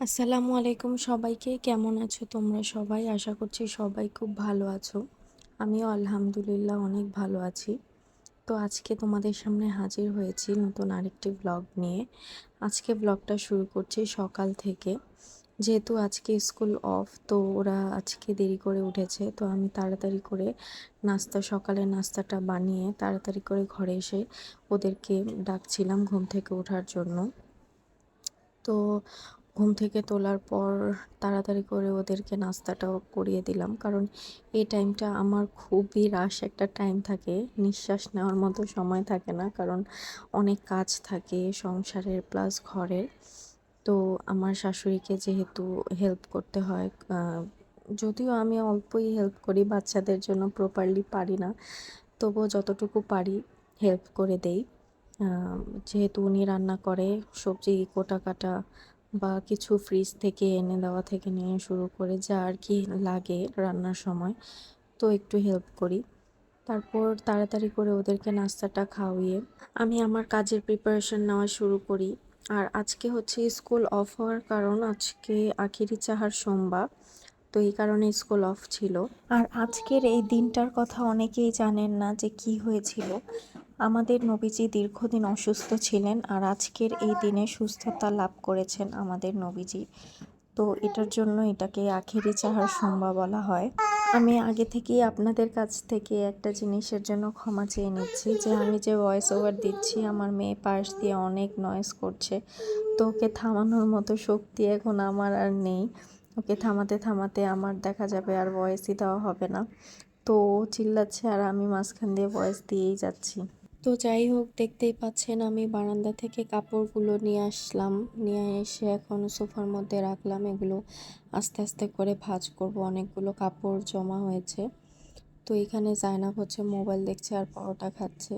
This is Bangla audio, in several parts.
আসসালামু আলাইকুম সবাইকে। কেমন আছো তোমরা সবাই? আশা করছি সবাই খুব ভালো আছো। আমিও আলহামদুলিল্লাহ অনেক ভালো আছি। তো আজকে তোমাদের সামনে হাজির হয়েছি নতুন আরেকটি ব্লগ নিয়ে। আজকে ব্লগটা শুরু করছি সকাল থেকে। যেহেতু আজকে স্কুল অফ তো ওরা আজকে দেরি করে উঠেছে, তো আমি তাড়াতাড়ি করে নাস্তা সকালে নাস্তাটা বানিয়ে তাড়াতাড়ি করে ঘরে এসে ওদেরকে ডাকছিলাম ঘুম থেকে ওঠার জন্য। তো ঘুম থেকে তোলার পর তাড়াতাড়ি করে ওদেরকে নাস্তাটাও করিয়ে দিলাম। কারণ এই টাইমটা আমার খুবই রাশ একটা টাইম থাকে। নিঃশ্বাস নেওয়ার মতো সময় থাকে না, কারণ অনেক কাজ থাকে সংসারের প্লাস ঘরের। তো আমার শাশুড়িকে যেহেতু হেল্প করতে হয় যদিও আমি অল্পই হেল্প করি, বাচ্চাদের জন্য প্রপারলি পারি না। তবুও যতটুকু পারি হেল্প করে দেই। যেহেতু উনি রান্না করে, সবজি কোটা কাটা বা কিছু ফ্রিজ থেকে এনে দেওয়া থেকে নিয়ে শুরু করে যা আর কি লাগে রান্নার সময়, তো একটু হেল্প করি। তারপর তাড়াতাড়ি করে ওদেরকে নাস্তাটা খাওয়িয়ে আমি আমার কাজের প্রিপারেশন নেওয়া শুরু করি। আর আজকে হচ্ছে স্কুল অফ হওয়ার কারণ আজকে আখিরি চাহার সোমবার, তো এই কারণে স্কুল অফ ছিল। আর আজকের এই দিনটার কথা অনেকেই জানেন না যে কি হয়েছিল। আমাদের নবীজি দীর্ঘদিন অসুস্থ ছিলেন আর আজকের এই দিনে সুস্থতা লাভ করেছেন আমাদের নবীজি। তো এটার জন্য এটাকে আখেরি চাহার সম্ভব বলা হয়। আমি আগে থেকেই আপনাদের কাছ থেকে একটা জিনিসের জন্য ক্ষমা চেয়ে নিচ্ছি যে আমি যে ভয়েস ওভার দিচ্ছি, আমার মেয়ে পাশ দিয়ে অনেক নয়েস করছে। তো ওকে থামানোর মতো শক্তি এখন আমার আর নেই। ওকে থামাতে থামাতে আমার দেখা যাবে আর ভয়েসই দেওয়া হবে না। তো চিল্লাচ্ছে আর আমি মাঝখান দিয়ে ভয়েস দিয়েই যাচ্ছি। তো যাই হোক, দেখতেই পাচ্ছেন আমি বারান্দা থেকে কাপড়গুলো নিয়ে আসলাম। নিয়ে এসে এখন সোফার মধ্যে রাখলাম। এগুলো আস্তে আস্তে করে ভাজ করব। অনেকগুলো কাপড় জমা হয়েছে। তো এখানে জায়নাব হচ্ছে মোবাইল দেখছে আর পরোটা খাচ্ছে।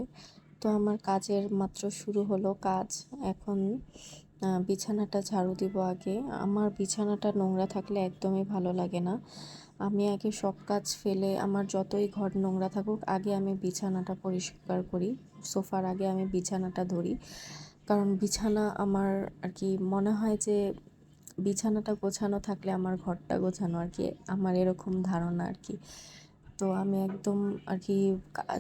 তো আমার কাজের মাত্র শুরু হলো কাজ। এখন বিছানাটা ঝাড়ু দিব আগে। আমার বিছানাটা নোংরা থাকলে একদমই ভালো লাগে না। আমি আগে সব কাজ ফেলে আমার যতই ঘর নোংরা থাকুক, আগে আমি বিছানাটা পরিষ্কার করি। সোফার আগে আমি বিছানাটা ধরি। কারণ বিছানা আমার আর কি মনে হয় যে বিছানাটা গোছানো থাকলে আমার ঘরটা গোছানো আর কি আমার এরকম ধারণা আর কি। তো আমি একদম আর কি,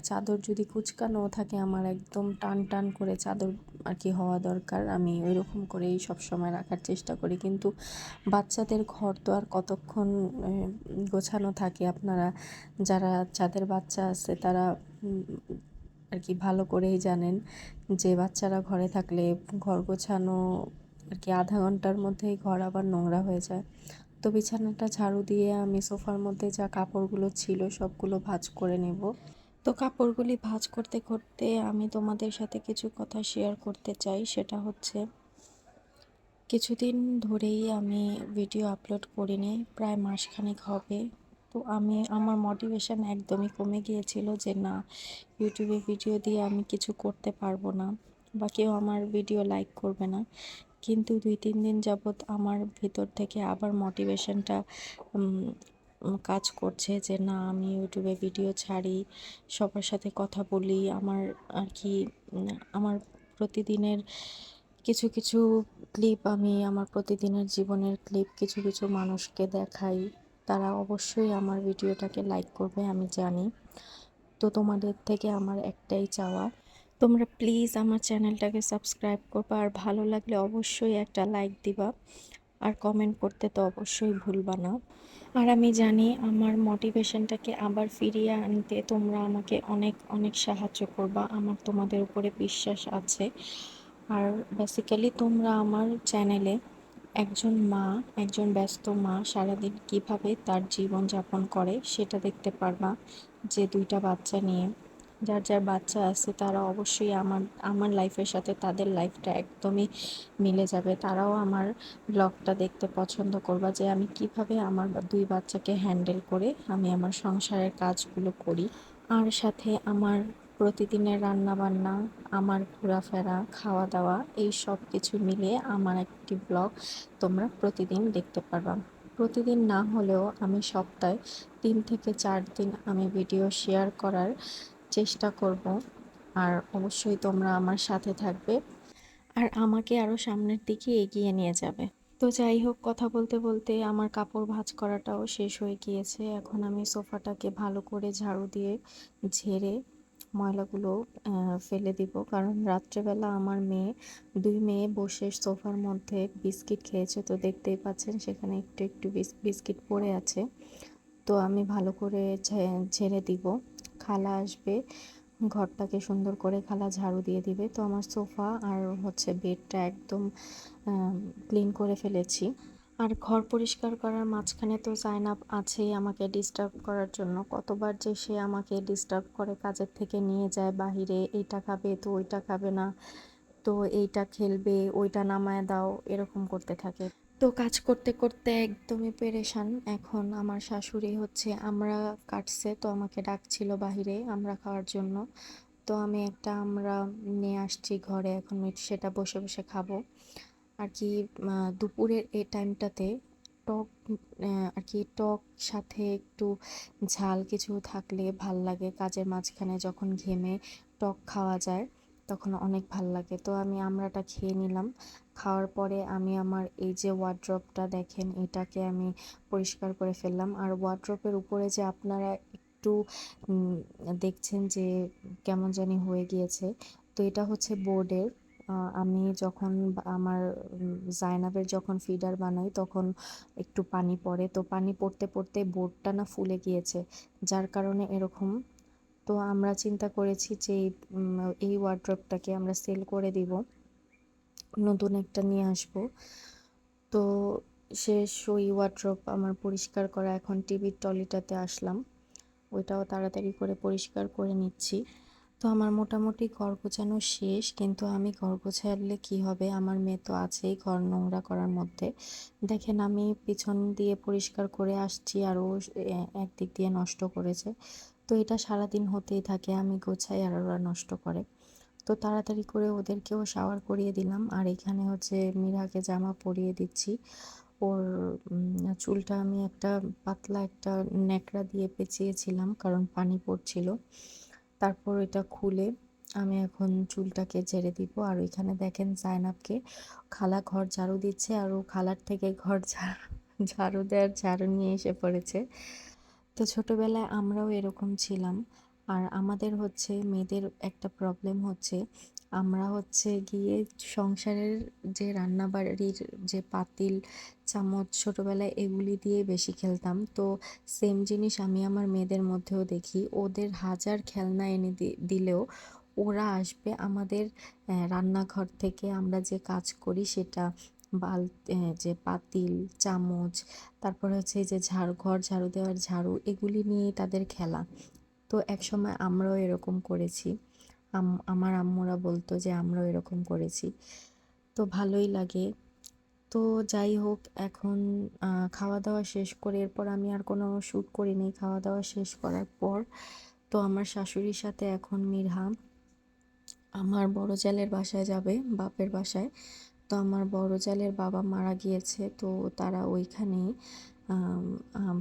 চাদর যদি কুচকানো থাকে আমার একদম টান টান করে চাদর আর কি হওয়া দরকার। আমি ওই রকম করেই সবসময় রাখার চেষ্টা করি। কিন্তু বাচ্চাদের ঘর তো আর কতক্ষণ গোছানো থাকে আপনারা যারা, যাদের বাচ্চা আছে তারা আর কি ভালো করেই জানেন যে বাচ্চারা ঘরে থাকলে ঘর গোছানো আর কি আধা ঘণ্টার মধ্যেই ঘর আবার নোংরা হয়ে যায়। তো বিছানাটা ঝাড়ু দিয়ে আমি সোফার মধ্যে যা কাপড়গুলো ছিল সবগুলো ভাজ করে নেব। তো কাপড়গুলি ভাজ করতে করতে আমি তোমাদের সাথে কিছু কথা শেয়ার করতে চাই। সেটা হচ্ছে, কিছুদিন ধরেই আমি ভিডিও আপলোড করিনি, প্রায় মাসখানেক হবে। তো আমি, আমার মোটিভেশান একদমই কমে গিয়েছিল যে না ইউটিউবে ভিডিও দিয়ে আমি কিছু করতে পারব না বা কেউ আমার ভিডিও লাইক করবে না। কিন্তু দুই, তিন দিন যাবৎ আমার ভিতর থেকে আবার মোটিভেশনটা কাজ করছে যে, না, আমি ইউটিউবে ভিডিও ছাড়ি, সবার সাথে কথা বলি। আমার আর কি আমার প্রতিদিনের কিছু কিছু ক্লিপ আমি, আমার প্রতিদিনের জীবনের ক্লিপ কিছু কিছু মানুষকে দেখাই। তারা অবশ্যই আমার ভিডিওটাকে লাইক করবে, আমি জানি। তো তোমাদের থেকে আমার একটাই চাওয়া তোমরা প্লিজ আমার চ্যানেলটাকে সাবস্ক্রাইব করবা, আর ভালো লাগলে অবশ্যই একটা লাইক দিবা, আর কমেন্ট করতে তো অবশ্যই ভুলবা না। আর আমি জানি আমার মোটিভেশনটাকে আবার ফিরিয়ে আনতে তোমরা আমাকে অনেক অনেক সাহায্য করবা, আমার তোমাদের উপরে বিশ্বাস আছে। আর বেসিক্যালি তোমরা আমার চ্যানেলে একজন মা, একজন ব্যস্ত মা সারাদিন কীভাবে তার জীবন যাপন করে সেটা দেখতে পারবা, যে দুইটা বাচ্চা নিয়ে। যার যার বাচ্চা আছে তারা অবশ্যই আমার আমার লাইফের সাথে তাদের লাইফটা একদমই মিলে যাবে। তারাও আমার ব্লগটা দেখতে পছন্দ করবা যে আমি কীভাবে আমার দুই বাচ্চাকে হ্যান্ডেল করে আমি আমার সংসারের কাজগুলো করি। আর সাথে আমার প্রতিদিনের রান্না বান্না আমার ঘোরাফেরা খাওয়া দাওয়া এই সব কিছু মিলিয়ে আমার একটি ব্লগ তোমরা প্রতিদিন দেখতে পারবা। প্রতিদিন না হলেও আমি সপ্তাহে তিন থেকে চার দিন আমি ভিডিও শেয়ার করার চেষ্টা করব। আর অবশ্যই তোমরা আমার সাথে থাকবে। আর আমাকে আরও সামনের দিকে এগিয়ে নিয়ে যাবে। তো যাই হোক, কথা বলতে বলতে আমার কাপড় ভাঁজ করাটাও শেষ হয়ে গিয়েছে। এখন আমি সোফাটাকে ভালো করে ঝাড়ু দিয়ে ঝেড়ে ময়লাগুলো ফেলে দিব। কারণ রাত্রেবেলা আমার মেয়ে, দুই মেয়ে বসে সোফার মধ্যে বিস্কিট খেয়েছে। তো দেখতেই পাচ্ছেন সেখানে একটু একটু বিস্কিট পড়ে আছে। তো আমি ভালো করে ঝেড়ে দিব। খালা আসবে, ঘরটাকে সুন্দর করে খালা ঝাড়ু দিয়ে দিবে। তো আমার সোফা আর হচ্ছে বেডটা একদম ক্লিন করে ফেলেছি। আর ঘর পরিষ্কার করার মাঝখানে তো সাইন আপ আছেই আমাকে ডিস্টার্ব করার জন্য। কতবার যে সে আমাকে ডিস্টার্ব করে কাজের থেকে নিয়ে যায় বাহিরে, এইটা খাবে তো ওইটা খাবে না, তো এইটা খেলবে, ওইটা নামায় দাও, এরকম করতে থাকে। তো কাজ করতে করতে একদমই পেরেশান। এখন আমার শাশুড়ি হচ্ছে আমরা কাটছে, তো আমাকে ডাকছিল বাহিরে আমরা খাওয়ার জন্য। তো আমি একটা আমরা নিয়ে আসছি ঘরে, এখন সেটা বসে বসে খাব। আর কি দুপুরের এই টাইমটাতে টক আর কি টক সাথে একটু ঝাল কিছু থাকলে ভালো লাগে। কাজের মাঝখানে যখন ঘেমে টক খাওয়া যায়। তখন অনেক ভালো লাগে। তো আমি আমরাটা খেয়ে নিলাম। খাওয়ার পরে আমি আমার এই যে ওয়ার্ড্রপটা দেখেন, এটাকে আমি পরিষ্কার করে ফেললাম। আর ওয়ার্ড্রপের উপরে যে আপনারা একটু দেখছেন যে কেমন জানি হয়ে গিয়েছে, তো এটা হচ্ছে বোর্ডের আমি যখন আমার জায়নাবের যখন ফিডার বানাই, তখন একটু পানি পড়ে। তো পানি পড়তে পড়তে বোর্ডটা না ফুলে গিয়েছে, যার কারণে এরকম তো আমরা চিন্তা করেছি যে এই ওয়ার্ড্রপটাকে আমরা সেল করে দিব। নতুন একটা নিয়ে আসব। তো শেষ ওই ওয়ার্ড্রপ আমার পরিষ্কার করা, এখন টিভির টলিটাতে আসলাম। ওইটাও তাড়াতাড়ি করে পরিষ্কার করে নিচ্ছি। তো আমার মোটামুটি ঘর গোছানো শেষ, কিন্তু আমি ঘর গোছালে কি হবে? আমার মেয়ে তো আছেই ঘর নোংরা করার মধ্যে। দেখেন, আমি পিছন দিয়ে পরিষ্কার করে আসছি আর ও একদিক দিয়ে নষ্ট করেছে। তো এটা সারাদিন হতেই থাকে, আমি গোছাই আর ওরা নষ্ট করে। তো তাড়াতাড়ি করে ওদেরকেও শাওয়ার করিয়ে দিলাম। আর এখানে হচ্ছে মিরাকে জামা পরিয়ে দিচ্ছি। ওর চুলটা আমি একটা পাতলা একটা ন্যাকড়া দিয়ে পেঁচিয়েছিলাম, কারণ পানি পড়ছিল। তারপর এটা খুলে আমি এখন চুলটাকে ঝেড়ে দিব। আর ওইখানে দেখেন জায়নাবকে খালা ঘর ঝাড়ু দিচ্ছে আর ও খালার থেকে ঘর ঝাড়ু ঝাড়ু দেওয়ার ঝাড়ু নিয়ে এসে পড়েছে। তো ছোটোবেলায় আমরাও এরকম ছিলাম। আর আমাদের হচ্ছে মেয়েদের একটা প্রবলেম হচ্ছে আমরা হচ্ছে গিয়ে সংসারের যে রান্নাবাড়ির যে পাতিল, চামচ ছোটোবেলায় এগুলি দিয়ে বেশি খেলতাম। তো সেম জিনিস আমি আমার মেয়েদের মধ্যেও দেখি। ওদের হাজার খেলনা এনে দিলেও ওরা আসবে আমাদের রান্নাঘর থেকে আমরা যে কাজ করি সেটা বাল যে পাতিল, চামচ, তারপর হচ্ছে যে ঝাড়, ঘর ঝাড়ু দেওয়ার ঝাড়ু এগুলি নিয়েই তাদের খেলা। তো একসময় আমরাও এরকম করেছি। আমার আম্মুরা বলতো যে, আমরাও এরকম করেছি। তো ভালোই লাগে। তো যাই হোক, এখন খাওয়া দাওয়া শেষ করে, এরপর আমি আর কোনো শ্যুট করিনি খাওয়া দাওয়া শেষ করার পর, তো আমার শাশুড়ির সাথে এখন মিরহা। আমার বড় জালের বাসায় যাবে, বাপের বাসায়। তো আমার বড় জালের বাবা মারা গিয়েছে, তো তারা ওইখানেই।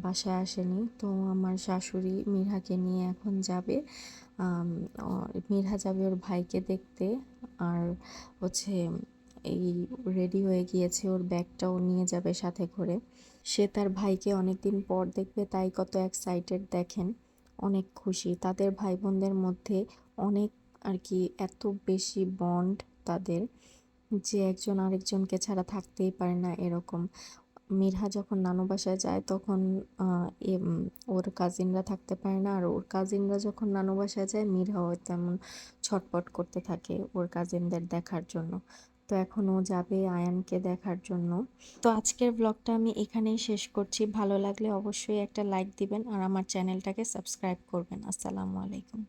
বাসায় আসেনি। তো আমার শাশুড়ি মিরহাকে নিয়ে এখন যাবে। মিরহা যাবে ওর ভাইকে দেখতে। আর হচ্ছে এই রেডি হয়ে গিয়েছে ওর ব্যাগটাও নিয়ে যাবে সাথে করে। সে তার ভাইকে অনেক দিন পর দেখবে, তাই কত এক্সাইটেড দেখেন। অনেক খুশি। তাদের ভাই বোনদের মধ্যে অনেক আর কি এত বেশি বন্ড তাদের যে একজন আরেকজনকে ছাড়া থাকতেই পারে না এরকম। মিরহা যখন নানু বাসায় যায় তখন ওর কাজিনরা থাকতে পারে না। আর ওর কাজিনরা যখন নানু বাসায় যায়, মিরহাও তেমন ছটপট করতে থাকে ওর কাজিনদের দেখার জন্য। তো এখন ও যাবে আয়ানকে দেখার জন্য। তো আজকের ব্লগটা আমি এখানেই শেষ করছি। ভালো লাগলে অবশ্যই একটা লাইক দিবেন আর আমার চ্যানেলটাকে সাবস্ক্রাইব করবেন। আসসালামু আলাইকুম।